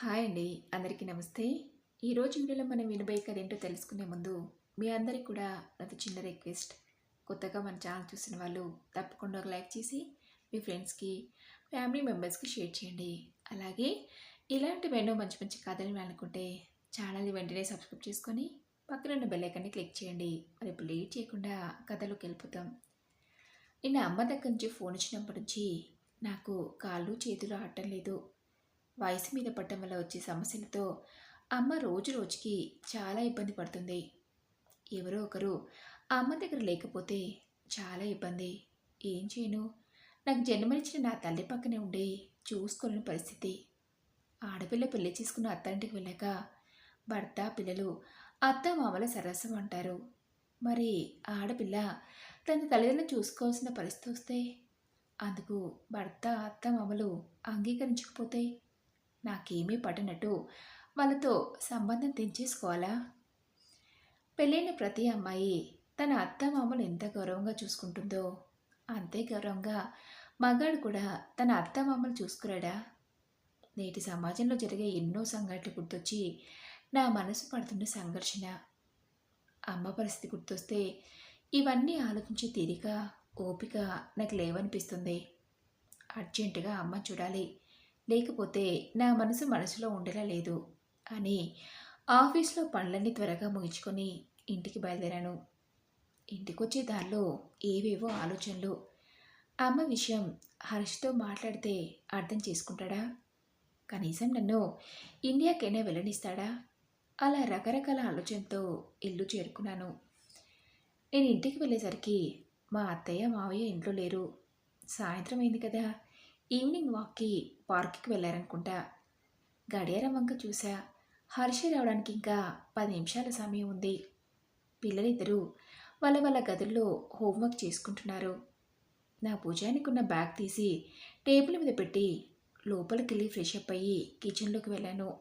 Hi అండి. అందరికీ నమస్తే. ఈరోజు వీడియోలో మనం వినబోయే కథ ఏంటో తెలుసుకునే ముందు మీ అందరికీ కూడా నాది చిన్న రిక్వెస్ట్. కొత్తగా మన ఛానల్ చూసిన వాళ్ళు తప్పకుండా ఒక లైక్ చేసి మీ ఫ్రెండ్స్కి ఫ్యామిలీ మెంబర్స్కి షేర్ చేయండి. అలాగే ఇలాంటి ఎన్నో మంచి మంచి కథలు అనుకుంటే ఛానల్ని వెంటనే సబ్స్క్రైబ్ చేసుకొని పక్కన ఉన్న బెల్ క్లిక్ చేయండి. మరి ఇప్పుడు లేట్ చేయకుండా కథలోకి వెళ్ళిపోతాం. నిన్న అమ్మ దగ్గర నుంచి ఫోన్ వచ్చినప్పటి నుంచి నాకు కాళ్ళు చేతులు ఆడటం లేదు. వయసు మీద పట్టడం వల్ల వచ్చే సమస్యలతో అమ్మ రోజు రోజుకి చాలా ఇబ్బంది పడుతుంది. ఎవరో ఒకరు అమ్మ దగ్గర లేకపోతే చాలా ఇబ్బంది. ఏం చేయను? నాకు జన్మనిచ్చిన నా తల్లి పక్కనే ఉండి చూసుకోలేని పరిస్థితి. ఆడపిల్ల పెళ్ళి చేసుకున్న అత్తంటికి వెళ్ళాక భర్త పిల్లలు అత్త మామల సరస్సం అంటారు. మరి ఆడపిల్ల తన తల్లిదండ్రులను చూసుకోవాల్సిన పరిస్థితి వస్తే? అందుకు భర్త అత్త మామలు అంగీకరించకపోతే నాకేమీ పడనట్టు వాళ్ళతో సంబంధం తెంచేసుకోవాలా? పెళ్ళైన ప్రతి అమ్మాయి తన అత్త మామలు ఎంత గౌరవంగా చూసుకుంటుందో అంతే గౌరవంగా మగాడు కూడా తన అత్త మామలు చూసుకురాడా? నేటి సమాజంలో జరిగే ఎన్నో సంఘటనలు గుర్తొచ్చి నా మనసు పడుతున్న సంఘర్షణ. అమ్మ పరిస్థితి గుర్తొస్తే ఇవన్నీ ఆలోచించే తీరిక ఓపిక నాకు లేవనిపిస్తుంది. అర్జెంటుగా అమ్మ చూడాలి. లేకపోతే నా మనసు మనసులో ఉండేలా లేదు. అని ఆఫీస్లో పనులన్నీ త్వరగా ముగించుకొని ఇంటికి బయలుదేరాను. ఇంటికొచ్చే దారిలో ఏవేవో ఆలోచనలు. అమ్మ విషయం హర్ష్తో మాట్లాడితే అర్థం చేసుకుంటాడా? కనీసం నన్ను ఇండియాకైనా వెళ్ళనిస్తాడా? అలా రకరకాల ఆలోచనతో ఇల్లు చేరుకున్నాను. నేను ఇంటికి వెళ్ళేసరికి మా అత్తయ్య మావయ్య ఇంట్లో లేరు. సాయంత్రం అయింది కదా. ఈవినింగ్ వాక్కి పార్క్కి వెళ్ళారనుకుంటా. గడియారం వంక చూసా హర్ష రావడానికి ఇంకా పది నిమిషాల సమయం ఉంది. పిల్లలిద్దరూ వాళ్ళ వాళ్ళ గదుల్లో హోంవర్క్ చేసుకుంటున్నారు. నా భుజానికి ఉన్న బ్యాగ్ తీసి టేబుల్ మీద పెట్టి లోపలికి వెళ్ళి ఫ్రెష్ అప్ అయ్యి కిచెన్లోకి వెళ్ళాను.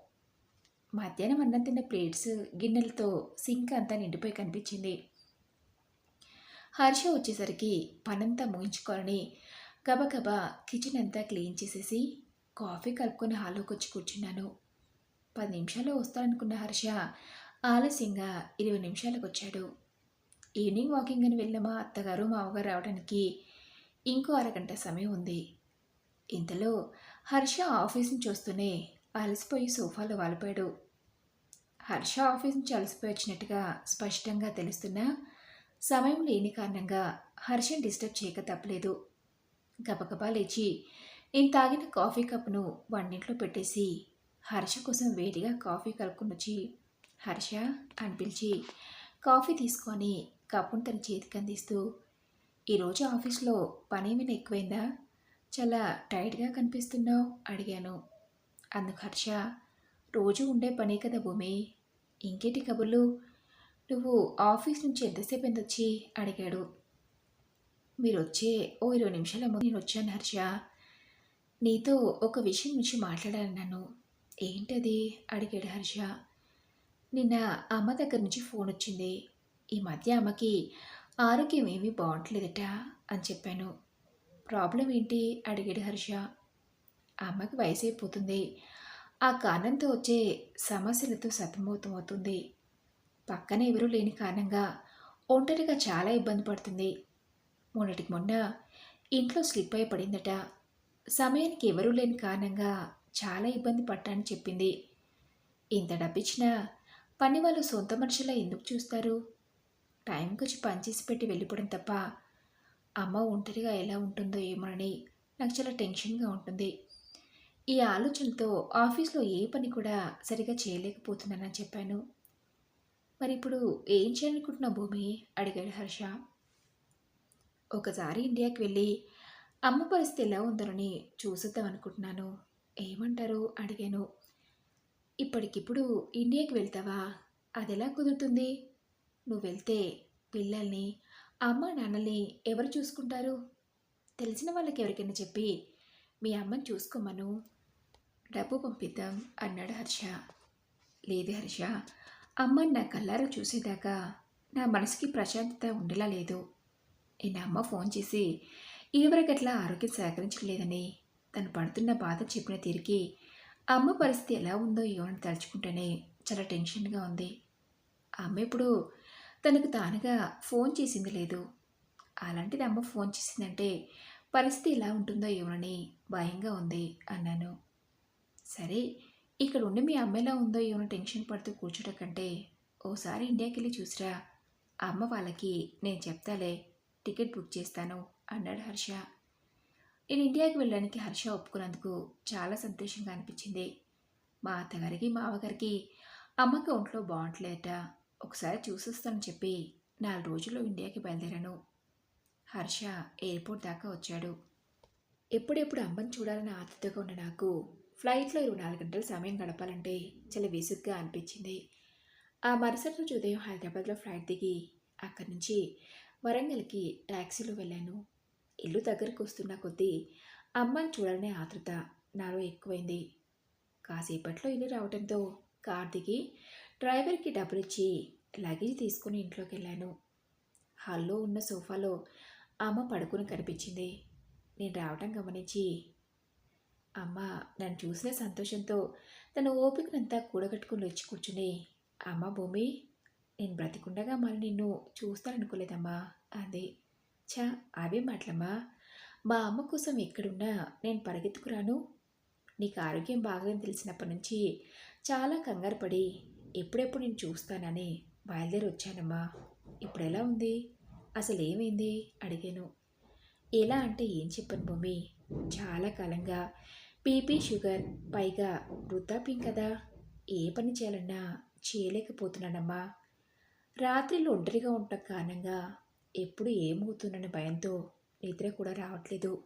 మధ్యాహ్నం అన్నం తిన్న ప్లేట్స్ గిన్నెలతో సింక్ అంతా నిండిపోయి కనిపించింది. హర్ష వచ్చేసరికి పనంతా ముగించుకోవాలని గబగబా కిచెన్ అంతా క్లీన్ చేసేసి కాఫీ కలుపుకొని హాల్లోకి వచ్చి కూర్చున్నాను. పది నిమిషాలు వస్తాననుకున్న హర్ష ఆలస్యంగా ఇరవై నిమిషాలకు వచ్చాడు. ఈవినింగ్ వాకింగ్ అని వెళ్ళిన మా అత్తగారు మామగారు రావడానికి ఇంకో అరగంట సమయం ఉంది. ఇంతలో హర్ష ఆఫీస్ని చూస్తూనే అలసిపోయి సోఫాలో వాలిపోయాడు. హర్ష ఆఫీస్ నుంచి అలసిపోయి వచ్చినట్టుగా స్పష్టంగా తెలుస్తున్నా సమయం లేని కారణంగా హర్షని డిస్టర్బ్ చేయక తప్పలేదు. గబగబా లేచి నేను తాగిన కాఫీ కప్ను వంటింట్లో పెట్టేసి హర్ష కోసం వేడిగా కాఫీ కలుపుకొని వచ్చి హర్ష అని పిలిచి కాఫీ తీసుకొని కప్పును తన చేతికి అందిస్తూ ఈరోజు ఆఫీస్లో పని ఏమైనా ఎక్కువైందా? చాలా టైట్గా కనిపిస్తున్నావు అడిగాను. అందుకు హర్ష రోజు ఉండే పనే కదా భూమి ఇంకేటి కబుర్లు? నువ్వు ఆఫీస్ నుంచి ఎంతసేపు ఎంతొచ్చి అడిగాడు. మీరు వచ్చే ఓ ఇరవై నిమిషాల ముందు నేను వచ్చాను హర్ష నీతో ఒక విషయం నుంచి మాట్లాడాలన్నాను ఏంటది? అడిగాడు హర్ష. నిన్న అమ్మ దగ్గర నుంచి ఫోన్ వచ్చింది. ఈ మధ్య అమ్మకి ఆరోగ్యం ఏమీ బాగుంటలేదట అని చెప్పాను. ప్రాబ్లం ఏంటి? అడిగాడు హర్ష. అమ్మకి వయసు అయిపోతుంది ఆ కారణంతో వచ్చే సమస్యలతో సతమూతమవుతుంది. పక్కన ఎవరూ లేని కారణంగా ఒంటరిగా చాలా ఇబ్బంది పడుతుంది. మొన్నటికి మొన్న ఇంట్లో స్లిప్ అయి పడిందట. సమయానికి ఎవరూ లేని కారణంగా చాలా ఇబ్బంది పడ్డానని చెప్పింది. ఇంత డబ్బిచ్చినా పని వాళ్ళు సొంత మనుషులా ఎందుకు చూస్తారు? టైంకి వచ్చి పనిచేసి పెట్టి వెళ్ళిపోవడం తప్ప అమ్మ ఒంటరిగా ఎలా ఉంటుందో ఏమోనని నాకు చాలా టెన్షన్గా ఉంటుంది. ఈ ఆలోచనతో ఆఫీస్లో ఏ పని కూడా సరిగా చేయలేకపోతున్నానని చెప్పాను. మరి ఇప్పుడు ఏం చేయాలనుకుంటున్నా భూమి? అడిగాడు హర్ష. ఒకసారి ఇండియాకి వెళ్ళి అమ్మ పరిస్థితి ఎలా ఉందోనని చూసిద్దాం అనుకుంటున్నాను. ఏమంటారు? అడిగాను. ఇప్పటికిప్పుడు ఇండియాకి వెళ్తావా? అది ఎలా కుదురుతుంది? నువ్వు వెళ్తే పిల్లల్ని అమ్మ నాన్నల్ని ఎవరు చూసుకుంటారు? తెలిసిన వాళ్ళకి ఎవరికైనా చెప్పి మీ అమ్మని చూసుకోమను. డబ్బు పంపిద్దాం అన్నాడు హర్ష. లేదు హర్ష అమ్మని నా కల్లారా చూసేదాకా నా మనసుకి ప్రశాంతత ఉండేలా లేదు. నేను అమ్మ ఫోన్ చేసి ఇదివరకట్లా ఆరోగ్యం సహకరించలేదని తను పడుతున్న బాధ చెప్పిన తీరికి అమ్మ పరిస్థితి ఎలా ఉందో ఏమని తలుచుకుంటేనే చాలా టెన్షన్గా ఉంది. అమ్మ ఇప్పుడు తనకు తానుగా ఫోన్ చేసింది లేదు. అలాంటిది అమ్మ ఫోన్ చేసిందంటే పరిస్థితి ఎలా ఉంటుందో ఏమోనని భయంగా ఉంది అన్నాను. సరే ఇక్కడ ఉండి మీ అమ్మ ఎలా ఉందో ఏమో టెన్షన్ పడుతూ కూర్చోటం కంటే ఓసారి ఇండియాకి వెళ్ళి చూసిరా. అమ్మ వాళ్ళకి నేను చెప్తాలే. టికెట్ బుక్ చేస్తాను అన్నాడు హర్ష. నేను ఇండియాకి వెళ్ళడానికి హర్ష ఒప్పుకున్నందుకు చాలా సంతోషంగా అనిపించింది. మా అత్తగారికి మామగారికి అమ్మకి ఒంట్లో బాగుంటలేట ఒకసారి చూసొస్తానని చెప్పి నాలుగు రోజుల్లో ఇండియాకి బయలుదేరాను. హర్ష ఎయిర్పోర్ట్ దాకా వచ్చాడు. ఎప్పుడెప్పుడు అమ్మని చూడాలని ఆతృతగా ఉన్న నాకు ఫ్లైట్లో ఇరవై నాలుగు గంటల సమయం గడపాలంటే చాలా విసుగ్గా అనిపించింది. ఆ మరుసటి రోజు ఉదయం హైదరాబాద్లో ఫ్లైట్ దిగి అక్కడి నుంచి వరంగల్కి ట్యాక్సీలో వెళ్ళాను. ఇల్లు దగ్గరకు వస్తున్న కొద్దీ అమ్మని చూడాలనే ఆతృత నాలో ఎక్కువైంది. కాసేపట్లో ఇల్లు రావడంతో కార్ దిగి డ్రైవర్కి డబ్బులిచ్చి లగేజ్ తీసుకుని ఇంట్లోకి వెళ్ళాను. హాల్లో ఉన్న సోఫాలో అమ్మ పడుకుని కనిపించింది. నేను రావటం గమనించి అమ్మ నన్ను చూసిన సంతోషంతో తన ఓపికనంతా కూడగట్టుకుని వచ్చి కూర్చుని అమ్మ భూమి నేను బ్రతికుండగా మరి నిన్ను చూస్తాననుకోలేదమ్మా అంది. ఛా అవే మాటలమ్మా? మా అమ్మ కోసం ఎక్కడున్నా నేను పరిగెత్తుకురాను. నీకు ఆరోగ్యం బాగలేని తెలిసినప్పటి నుంచి చాలా కంగారు పడి ఎప్పుడెప్పుడు నేను చూస్తానని బయలుదేరి వచ్చానమ్మా ఇప్పుడు ఎలా ఉంది? అసలు ఏమైంది అడిగాను. ఎలా అంటే ఏం చెప్పను భూమి చాలా కాలంగా బీపీ షుగర్ పైగా వృద్ధాప్యం కదా. ఏ పని చేయాలన్నా చేయలేకపోతున్నానమ్మా. రాత్రిలో ఒంటరిగా ఉండటం కారణంగా ఎప్పుడు ఏమవుతుందనే భయంతో నిద్ర కూడా రావట్లేదు.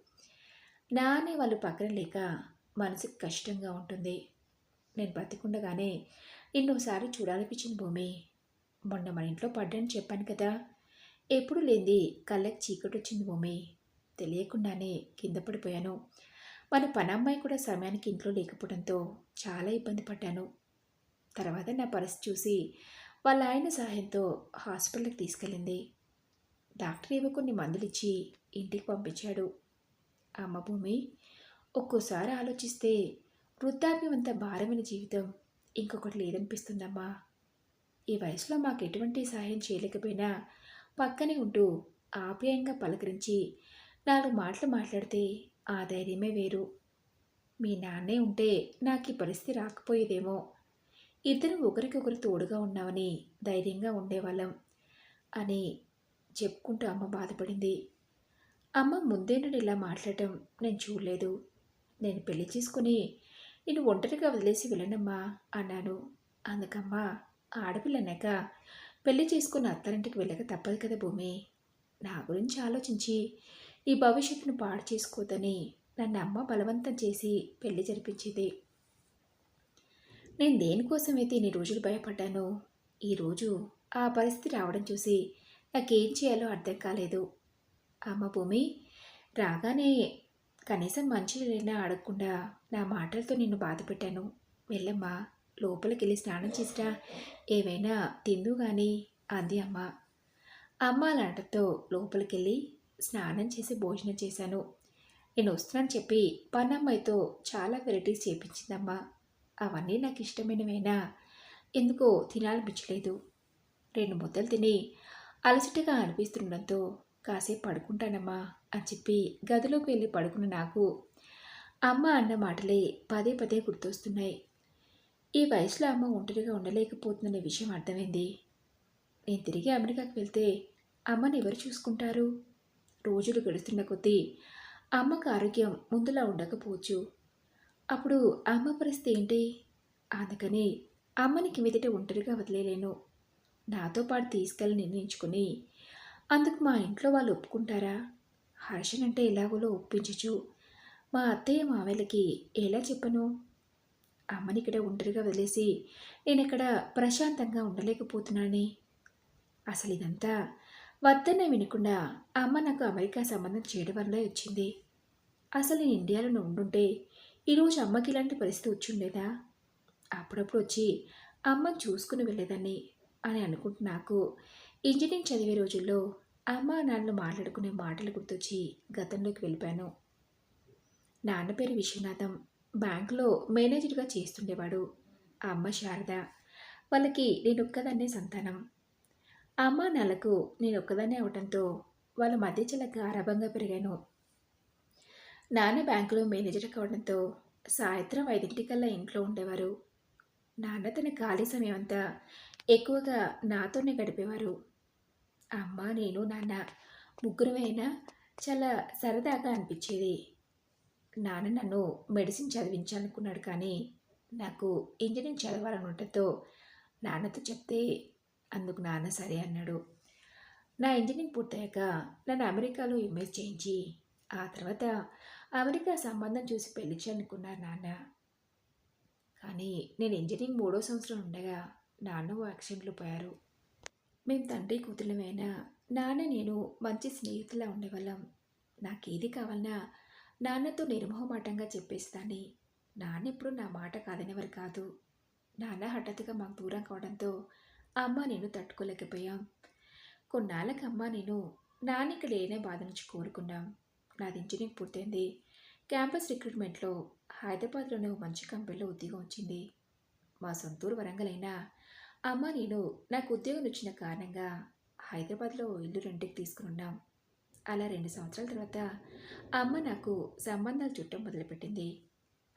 నానే వాళ్ళు పక్కన లేక మనసుకు కష్టంగా ఉంటుంది. నేను బతికుండగానే నిన్నోసారి చూడాలనిపించింది భూమి. మొన్న మన ఇంట్లో పడ్డని చెప్పాను కదా. ఎప్పుడు లేనిది కళ్ళకి చీకటి వచ్చింది భూమి. తెలియకుండానే కింద పడిపోయాను. మన పనమ్మాయి కూడా సమయానికి ఇంట్లో లేకపోవడంతో చాలా ఇబ్బంది పడ్డాను. తర్వాత నా పరిస్థితి చూసి వాళ్ళ ఆయన సహాయంతో హాస్పిటల్కి తీసుకెళ్ళింది. డాక్టర్ ఏవో కొన్ని మందులు ఇచ్చి ఇంటికి పంపించాడు. అమ్మ భూమి ఒక్కోసారి ఆలోచిస్తే వృద్ధాప్యం అంత భారమైన జీవితం ఇంకొకటి లేదనిపిస్తుందమ్మా. ఈ వయసులో మాకు ఎటువంటి సహాయం చేయలేకపోయినా పక్కనే ఉంటూ ఆప్యాయంగా పలకరించి నాలుగు మాటలు మాట్లాడితే ఆ ధైర్యమే వేరు. మీ నాన్నే ఉంటే నాకు ఈ పరిస్థితి రాకపోయేదేమో ఇద్దరు ఒకరికొకరు తోడుగా ఉన్నామని ధైర్యంగా ఉండేవాళ్ళం అని చెప్పుకుంటూ అమ్మ బాధపడింది. అమ్మ ముందే నన్ను ఇలా మాట్లాడటం నేను చూడలేదు. నేను పెళ్ళి చేసుకుని నేను ఒంటరిగా వదిలేసి వెళ్ళనమ్మా అన్నాను. అందుకమ్మా ఆడపిల్లనాక పెళ్ళి చేసుకున్న అత్తారింటికి వెళ్ళక తప్పదు కదా భూమి. నా గురించి ఆలోచించి ఈ భవిష్యత్తును పాడు చేసుకోవద్దని నన్ను అమ్మ బలవంతం చేసి పెళ్ళి జరిపించింది. నేను దేనికోసమైతే ఇన్ని రోజులు భయపడ్డానో ఈరోజు ఆ పరిస్థితి రావడం చూసి నాకేం చేయాలో అర్థం కాలేదు. అమ్మ భూమి రాగానే కనీసం మంచినీళ్ళైనా అడగకుండా నా మాటలతో నిన్ను బాధ పెట్టాను. వెళ్ళమ్మా లోపలికి వెళ్ళి స్నానం చేసిరా. ఏవైనా తిందు కానీ అంది అమ్మ. అమ్మ లాంటతో లోపలికి వెళ్ళి స్నానం చేసి భోజనం చేశాను. నేను వస్తున్నాను చెప్పి పన్నమ్మాయితో చాలా వెరైటీస్ చేపించిందమ్మా అవన్నీ నాకు ఇష్టమైనవేనా ఎందుకో తినాలనిపించలేదు. రెండు ముద్దలు తిని అలసటగా అనిపిస్తుండడంతో కాసేపు పడుకుంటానమ్మా అని చెప్పి గదిలోకి వెళ్ళి పడుకున్న నాకు అమ్మ అన్న మాటలే పదే పదే గుర్తొస్తున్నాయి. ఈ వయసులో అమ్మ ఒంటరిగా ఉండలేకపోతుందనే విషయం అర్థమైంది. నేను తిరిగి అమెరికాకి వెళ్తే అమ్మని ఎవరు చూసుకుంటారు? రోజులు గడుస్తున్న కొద్దీ అమ్మకు ఆరోగ్యం ముందులా ఉండకపోవచ్చు. అప్పుడు అమ్మ పరిస్థితి ఏంటి? అందుకని అమ్మనికి మీదట ఒంటరిగా వదిలేలేను. నాతో పాటు తీసుకెళ్ళి నిర్ణయించుకుని అందుకు మా ఇంట్లో వాళ్ళు ఒప్పుకుంటారా? హర్షన్ అంటే ఎలాగోలో ఒప్పించచ్చు. మా అత్తయ్య మావయ్యలకి ఎలా చెప్పను? అమ్మని ఇక్కడ ఒంటరిగా వదిలేసి నేను ఇక్కడ ప్రశాంతంగా ఉండలేకపోతున్నానని అసలు ఇదంతా వద్దనే వినకుండా అమ్మ నాకు అమెరికా సంబంధం చేయడం వల్లే వచ్చింది. అసలు నేను ఇండియాలో ఉండుంటే ఈరోజు అమ్మకి ఇలాంటి పరిస్థితి వచ్చిండేదా? అప్పుడప్పుడు వచ్చి అమ్మని చూసుకుని వెళ్ళేదాన్ని అని అనుకుంటూ నాకు ఇంజనీరింగ్ చదివే రోజుల్లో అమ్మ నాన్నలు మాట్లాడుకునే మాటలు గుర్తొచ్చి గతంలోకి వెళ్ళిపోయాను. నాన్న పేరు విశ్వనాథం. బ్యాంకులో మేనేజర్గా చేస్తుండేవాడు. ఆ అమ్మ శారద. వాళ్ళకి నేను ఒక్కదాన్నే సంతానం. అమ్మ నాన్నలకు నేను ఒక్కదాన్నే అవటంతో వాళ్ళ మధ్య చాలా గారాభంగా పెరిగాను. నాన్న బ్యాంకులో మేనేజర్ కావడంతో సాయంత్రం ఐదింటికల్లా ఇంట్లో ఉండేవారు. నాన్న తన ఖాళీ సమయం అంతా ఎక్కువగా నాతోనే గడిపేవారు. అమ్మ నేను నాన్న ముగ్గురమైనా చాలా సరదాగా అనిపించేది. నాన్న నన్ను మెడిసిన్ చదివించాలనుకున్నాడు కానీ నాకు ఇంజనీరింగ్ చదవాలని ఉండటంతో నాన్నతో చెప్తే అందుకు నాన్న సరే అన్నాడు. నా ఇంజనీరింగ్ పూర్తయ్యాక నన్ను అమెరికాలో ఎంఎస్ చేయించి ఆ తర్వాత అమెరికా సంబంధం చూసి పెళ్ళి చేయనుకున్నారు నాన్న. కానీ నేను ఇంజనీరింగ్ మూడో సంవత్సరం ఉండగా నాన్న ఓ యాక్సిడెంట్లో పోయారు. మేము తండ్రి కూతుళ్ళమైనా నాన్న నేను మంచి స్నేహితులా ఉండేవాళ్ళం. నాకేది కావాలన్నా నాన్నతో నిర్మోహమాటంగా చెప్పేస్తాని నాన్న ఎప్పుడు నా మాట కాదనేవారు కాదు. నాన్న హఠాత్తుగా మాకు దూరం కావడంతో అమ్మ నేను తట్టుకోలేకపోయాం. కొన్నాళ్ళకి అమ్మ నేను నాన్న ఇక్కడ లేనే బాధ నుంచి కోరుకున్నాం నాది ఇంజనీరింగ్ పూర్తయింది. క్యాంపస్ రిక్రూట్మెంట్లో హైదరాబాద్లోనే మంచి కంపెనీలో ఉద్యోగం వచ్చింది. మా సొంతూరు వరంగల్ అమ్మ నేను నాకు ఉద్యోగం వచ్చిన కారణంగా హైదరాబాద్లో ఇల్లు రెంట్కి తీసుకున్నాం అలా రెండు సంవత్సరాల తర్వాత అమ్మ నాకు సంబంధాలు చుట్టం మొదలుపెట్టింది.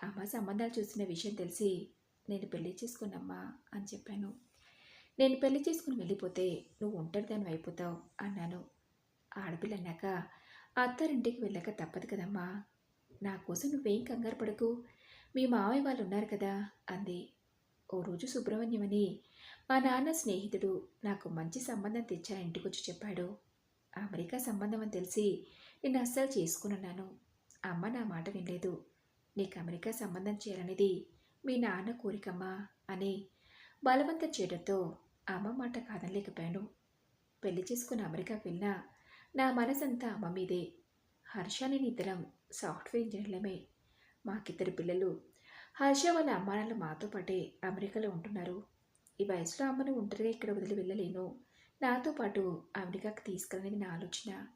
అమ్మ సంబంధాలు చూసిన విషయం తెలిసి నేను పెళ్ళి చేసుకున్నమ్మా అని చెప్పాను. నేను పెళ్ళి చేసుకుని వెళ్ళిపోతే నువ్వు ఒంటరిదాన్ని అయిపోతావు అన్నాను. ఆడపిల్లన్నాక అత్తారింటికి వెళ్ళక తప్పదు కదమ్మా. నా కోసం నువ్వేం కంగారు పడకు. మీ మావయ్య వాళ్ళు ఉన్నారు కదా అంది. ఓ రోజు సుబ్రహ్మణ్యమని మా నాన్న స్నేహితుడు నాకు మంచి సంబంధం తెచ్చా ఇంటికొచ్చి చెప్పాడు. అమెరికా సంబంధం అని తెలిసి నేను అస్సలు చేసుకున్నాను అమ్మ నా మాట వినలేదు. నీకు అమెరికా సంబంధం చేయాలనేది మీ నాన్న కోరికమ్మా అని బలవంతం చేయడంతో అమ్మ మాట కాదనలేకపోయాను. పెళ్ళి చేసుకుని అమెరికాకు వెళ్ళినా నా మనసంతా అమ్మ మీదే హర్ష నేను ఇద్దరం సాఫ్ట్వేర్ ఇంజనీర్లమే. మాకిద్దరు పిల్లలు. హర్ష వాళ్ళ అమ్మానాలు మాతో పాటే అమెరికాలో ఉంటున్నారు. ఈ వయసులో అమ్మను ఒంటరిగా ఇక్కడ వదిలి వెళ్ళలేను. నాతో పాటు అమెరికాకి తీసుకెళ్ళనేది నా ఆలోచన.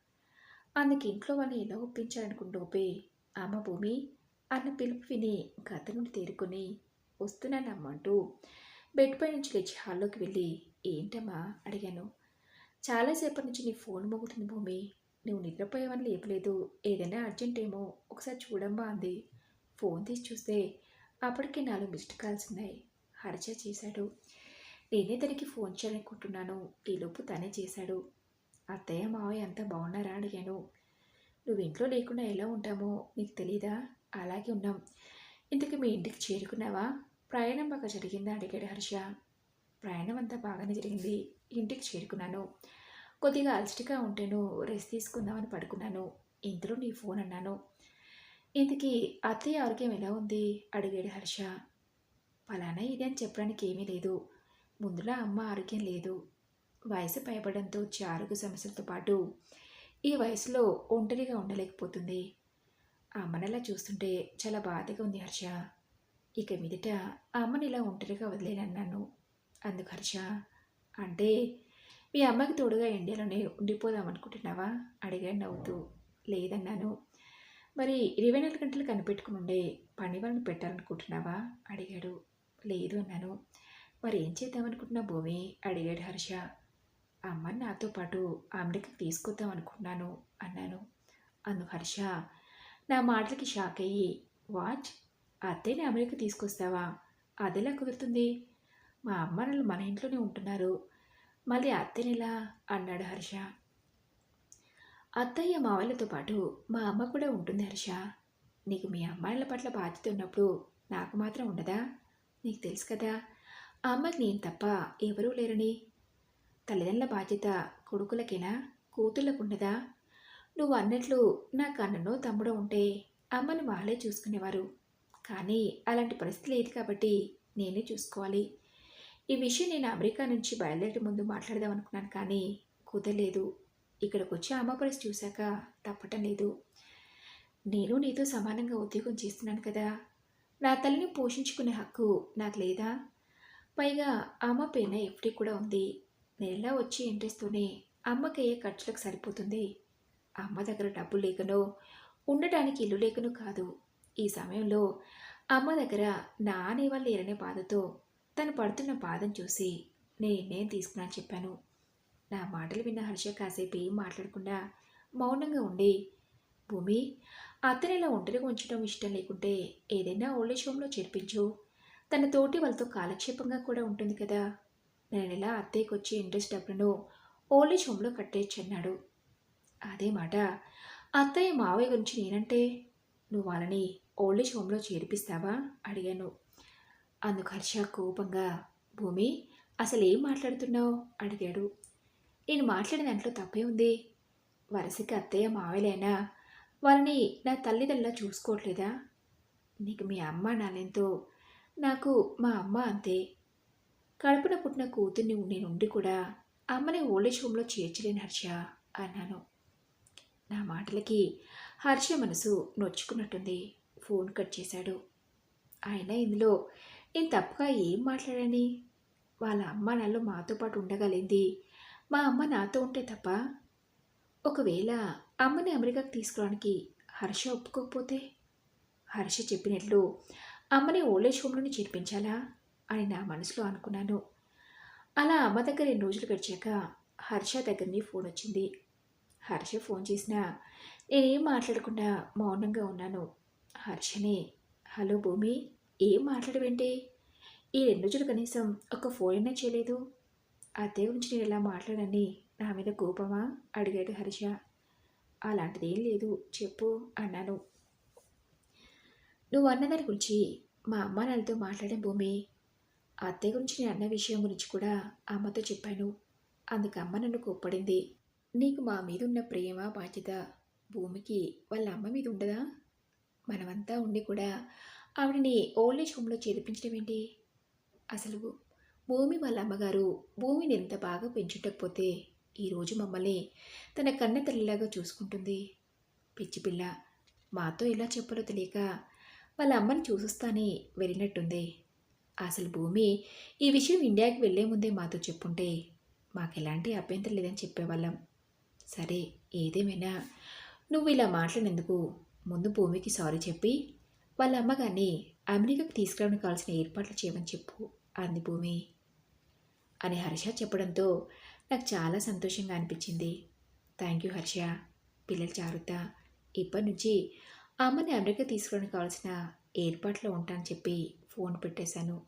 అందుకు ఇంట్లో వాళ్ళని ఎలా ఒప్పించాలనుకుంటూపే అమ్మ భూమి అన్న పిలుపు విని గత నుండి తేరుకొని వస్తున్నానమ్మంటూ బెడ్ పై నుంచి లేచి హాల్లోకి వెళ్ళి ఏంటమ్మా? అడిగాను. చాలాసేపటి నుంచి నీ ఫోన్ మోగుతుంది భూమి నువ్వు నిద్రపోయేవని లేపలేదు. ఏదైనా అర్జెంట్ ఏమో ఒకసారి చూడమ్మా అంది. ఫోన్ తీసి చూస్తే అప్పటికి నాలుగు మిస్డ్ కాల్స్ ఉన్నాయి. హర్ష చేశాడు. నేనే తనకి ఫోన్ చేయాలనుకుంటున్నాను. ఈలోపు తనే చేశాడు. అత్తయ్య మావయ్య అంతా బాగున్నారా అడిగాను. నువ్వు ఇంట్లో లేకుండా ఎలా ఉంటామో నీకు తెలీదా? అలాగే ఉన్నాం. ఇంతకు మీ ఇంటికి చేరుకున్నావా? ప్రయాణం బాగా జరిగిందా? అడిగాడు హర్ష. ప్రయాణం అంతా బాగానే జరిగింది. ఇంటికి చేరుకున్నాను. కొద్దిగా అలసటగా ఉంటేను రెస్ట్ తీసుకుందామని పడుకున్నాను. ఇంతలో నీ ఫోన్ అన్నాను. ఇంతకీ అత్తయ్య ఆరోగ్యం ఎలా ఉంది? అడిగాడు హర్ష. ఫలానా ఇది అని చెప్పడానికి ఏమీ లేదు. ముందులా అమ్మ ఆరోగ్యం లేదు. వయసు భయపడంతో వచ్చే ఆరోగ్య సమస్యలతో పాటు ఈ వయసులో ఒంటరిగా ఉండలేకపోతుంది. అమ్మనలా చూస్తుంటే చాలా బాధగా ఉంది హర్ష. ఇక మీదట అమ్మని ఇలా ఒంటరిగా వదిలేనన్నాను. అందుకు హర్ష అంటే మీ అమ్మకి తోడుగా ఇండియాలోనే ఉండిపోదాం అనుకుంటున్నావా? అడిగాడు నవ్వుతూ. లేదన్నాను. మరి ఇరవై నాలుగు గంటలు కనిపెట్టుకుని ఉండే పని వాళ్ళని పెట్టాలనుకుంటున్నావా? అడిగాడు. లేదు అన్నాను. మరి ఏం చేద్దామనుకుంటున్నావు భూమి? అడిగాడు హర్ష. అమ్మని నాతో పాటు అమెరికాకి తీసుకొద్దాం అనుకున్నాను అన్నాను. అందు హర్ష నా మాటలకి షాక్ అయ్యి వాచ్ అత్తయ్యని అమెరికా తీసుకొస్తావా? అదెలా కుదురుతుంది? మా అమ్మ మన ఇంట్లోనే ఉంటున్నారు. మళ్ళీ అత్తయ్యనిలా అన్నాడు హర్ష. అత్తయ్య మావయ్యలతో పాటు మా అమ్మ కూడా ఉంటుంది హర్ష. నీకు మీ అమ్మాయిల పట్ల బాధ్యత ఉన్నప్పుడు నాకు మాత్రం ఉండదా? నీకు తెలుసు కదా ఆ అమ్మకి నేను తప్ప ఎవరూ లేరని. తల్లిదండ్రుల బాధ్యత కొడుకులకేనా? కూతుళ్ళకు ఉండదా? నువ్వు అన్నట్లు నాకు అన్ననో తమ్ముడో ఉంటే అమ్మను వాళ్ళే చూసుకునేవారు. కానీ అలాంటి పరిస్థితి లేదు కాబట్టి నేనే చూసుకోవాలి. ఈ విషయం నేను అమెరికా నుంచి బయలుదేరే ముందు మాట్లాడదాం అనుకున్నాను కానీ కుదరలేదు. ఇక్కడికి వచ్చి అమ్మ చూశాక తప్పటం లేదు. నేను నీతో సమానంగా ఉద్యోగం చేస్తున్నాను కదా. నా తల్లిని పోషించుకునే హక్కు నాకు లేదా? పైగా అమ్మ పైన ఎఫ్డీ కూడా ఉంది. నెలలా వచ్చి ఇంట్రెస్ట్తోనే అమ్మకి అయ్యే ఖర్చులకు సరిపోతుంది? అమ్మ దగ్గర డబ్బు లేకనో ఉండటానికి ఇల్లు లేకనో కాదు. ఈ సమయంలో అమ్మ దగ్గర నా అనేవాళ్ళు లేరనే బాధతో తను పడుతున్న బాధను చూసి నేను తీసుకున్నా తీసుకున్నాను చెప్పాను. నా మాటలు విన్న హర్ష కాసేపు ఏం మాట్లాడకుండా మౌనంగా ఉండి భూమి అతను ఇలా ఒంటరిగా ఉంచడం ఇష్టం లేకుంటే ఏదైనా ఓల్డేజ్ హోమ్లో చేర్పించు. తన తోటి వాళ్ళతో కాలక్షేపంగా కూడా ఉంటుంది కదా. నేను ఇలా అత్తయ్యకి వచ్చి ఇంట్రెస్ట్ డబ్బులను ఓల్డేజ్ హోమ్లో కట్టేయచ్చు అన్నాడు. అదే మాట అత్తయ్య మావయ్య గురించి నేనంటే నువ్వు వాళ్ళని ఓల్డేజ్ హోమ్లో చేర్పిస్తావా? అడిగాను. అందుకు హర్ష కోపంగా భూమి అసలు ఏం మాట్లాడుతున్నావు? అడిగాడు. నేను మాట్లాడిన దాంట్లో తప్పే ఉంది. వరసకి అత్తయ్య మావలేనా వాళ్ళని నా తల్లిదండ్రుల చూసుకోవట్లేదా? నీకు మీ అమ్మ నాలెంతో నాకు మా అమ్మ అంతే. కడుపున పుట్టిన కూతుర్ని నేనుండి కూడా అమ్మని ఓల్డేజ్ హోమ్లో చేర్చలేని హర్ష అన్నాను. నా మాటలకి హర్ష మనసు నొచ్చుకున్నట్టుంది. ఫోన్ కట్ చేశాడు. ఆయన ఇందులో నేను తప్పుగా ఏం మాట్లాడని? వాళ్ళ అమ్మ నాళ్ళు మాతో పాటు ఉండగలింది. మా అమ్మ నాతో ఉంటే తప్ప? ఒకవేళ అమ్మని అమెరికాకు తీసుకురావడానికి హర్ష ఒప్పుకోకపోతే? హర్ష చెప్పినట్లు అమ్మని ఓల్డేజ్ హోమ్లోనే చేర్పించాలా? అని నా మనసులో అనుకున్నాను. అలా అమ్మ దగ్గర రెండు రోజులు గడిచాక హర్ష దగ్గర ఫోన్ వచ్చింది. హర్ష ఫోన్ చేసినా నేనేం మాట్లాడకుండా మౌనంగా ఉన్నాను. హర్షనే హలో భూమి ఏం మాట్లాడవేంటి? ఈ రెండు రోజులు కనీసం ఒక ఫోన్ అయినా చేయలేదు. అదే గురించి నేను ఇలా మాట్లాడని నా మీద కోపమా? అడిగాడు హర్ష. అలాంటిదేం లేదు. చెప్పు అన్నాను. నువ్వు అన్నదాని గురించి మా అమ్మ నాన్నతో మాట్లాడే భూమి. అత్తయ్య గురించి నేను అన్న విషయం గురించి కూడా అమ్మతో చెప్పాను. అందుకు అమ్మ నన్ను కోప్పడింది. నీకు మా మీద ఉన్న ప్రేమ బాధ్యత భూమికి వాళ్ళ అమ్మ మీద ఉండదా? మనమంతా ఉండి కూడా ఆవిడని ఓల్డేజ్ హోమ్లో చేర్పించడం ఏంటి? అసలు భూమి వాళ్ళ అమ్మగారు భూమిని ఎంత బాగా పెంచుటకపోతే ఈరోజు మమ్మల్ని తన కన్న తల్లిలాగా చూసుకుంటుంది. పిచ్చి పిల్ల మాతో ఎలా చెప్పలో తెలియక వాళ్ళ అమ్మని చూసిస్తానే వెళ్ళినట్టుంది. అసలు భూమి ఈ విషయం ఇండియాకి వెళ్ళే ముందే మాతో చెప్పుంటే మాకు ఎలాంటి అభ్యంతరం లేదని చెప్పేవాళ్ళం. సరే ఏదేమైనా నువ్వు ఇలా మాట్లాడినందుకు ముందు భూమికి సారీ చెప్పి వాళ్ళ అమ్మగారిని అమెరికాకు తీసుకురావడానికి కావాల్సిన ఏర్పాట్లు చేయమని చెప్పు అంది భూమి. అని హర్ష చెప్పడంతో నాకు చాలా సంతోషంగా అనిపించింది. థ్యాంక్ యూ హర్ష పిల్లలు జాగ్రత్త. ఇప్పటి నుంచి అమ్మని అమెరికా తీసుకురావడానికి కావాల్సిన ఏర్పాట్లో ఉంటానని చెప్పి ఫోన్ పెట్టేశాను.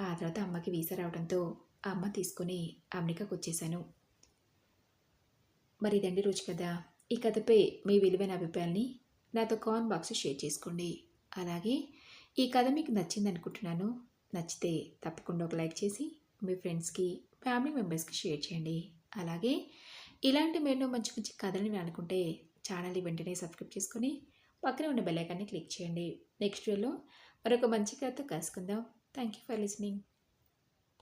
ఆ తర్వాత అమ్మకి వీసా రావడంతో అమ్మ తీసుకొని అమెరికాకు వచ్చేసాను మరి ఇదండి రోజు కదా ఈ కథపై మీ విలువైన అభిప్రాయాన్ని నాతో కామెంట్ బాక్స్ షేర్ చేసుకోండి. అలాగే ఈ కథ మీకు నచ్చింది అనుకుంటున్నాను నచ్చితే తప్పకుండా ఒక లైక్ చేసి మీ ఫ్రెండ్స్కి ఫ్యామిలీ మెంబర్స్కి షేర్ చేయండి. అలాగే ఇలాంటి మరెన్నో మంచి మంచి కథలు అనుకుంటే ఛానల్ని వెంటనే సబ్స్క్రైబ్ చేసుకొని పక్కనే ఉన్న బెల్లైకాన్ని క్లిక్ చేయండి. నెక్స్ట్ వీడియోలో మరొక మంచి కథతో కలుసుకుందాం. Thank you for listening.